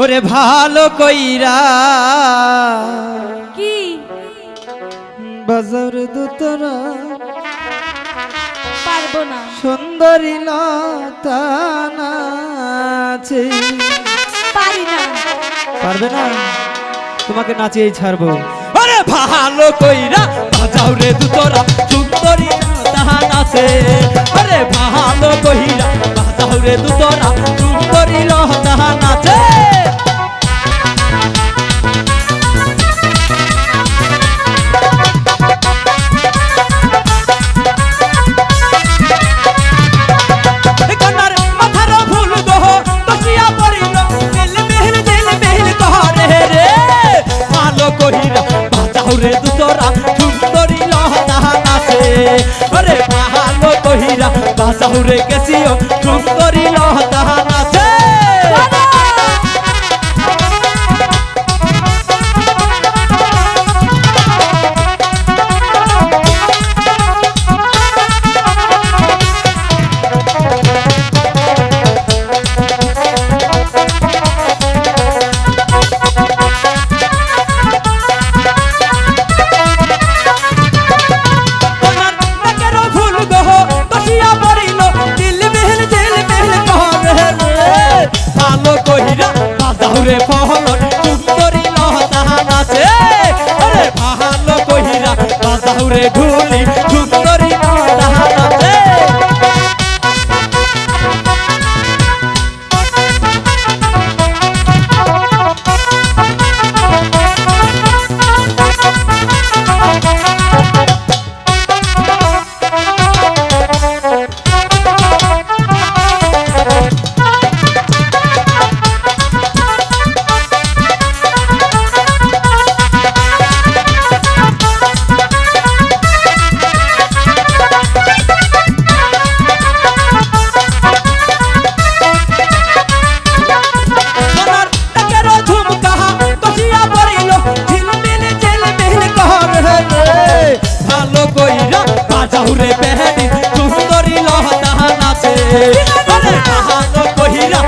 ওরে ভালো কইরা। কি? বাজার দুতরা পারব না। সুন্দরী লতা নাচে। পারি না। পারবে না? তোমাকে নাচিয়েই ছাড়বো। আরে ভালো কইরা বাজাও রে দুতরা সুন্দরী লতা নাচে। আরে ভালো কইরা বাজাও রে দুতরা সুন্দরী লতা নাচে। বাজাও রে দুতরা সুন্দরী লহতা নাচে আরে পাহাড় কহিরা রে কেসিও সুন্দরী লহতা ভালো কহিরা বাজাও রে পহল সুন্দরী লহতা নাচে। আরে ভালো কহিরা বাজাও রে ঢুলি বাজাও রে বেহেনি সুন্দরী লহতা নাচে আরে ভালো কইরা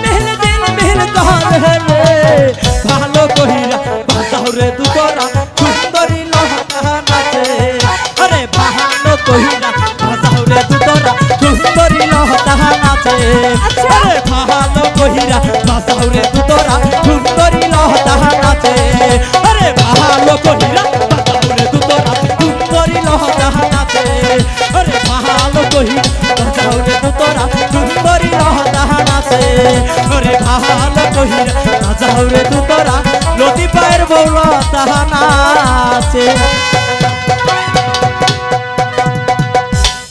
মেহল দিল মেহল কহরে রে ভালো কহিরা বাজাও রে দুতরা নাচে আরে ভালো কহিরা বাজাও রে দুতরা সুন্দরী লহকা নাচে আরে ভালো কহিরা বাজাও রে দুতরা সুন্দরী লহকা নাচে আরে ভালো কহিরা বাজাও রে দুতরা সুন্দরী লহকা ওরে ভালো কহিরা বাজাও রে দুতরা লতি পায়ের বৌল তাহানা আছে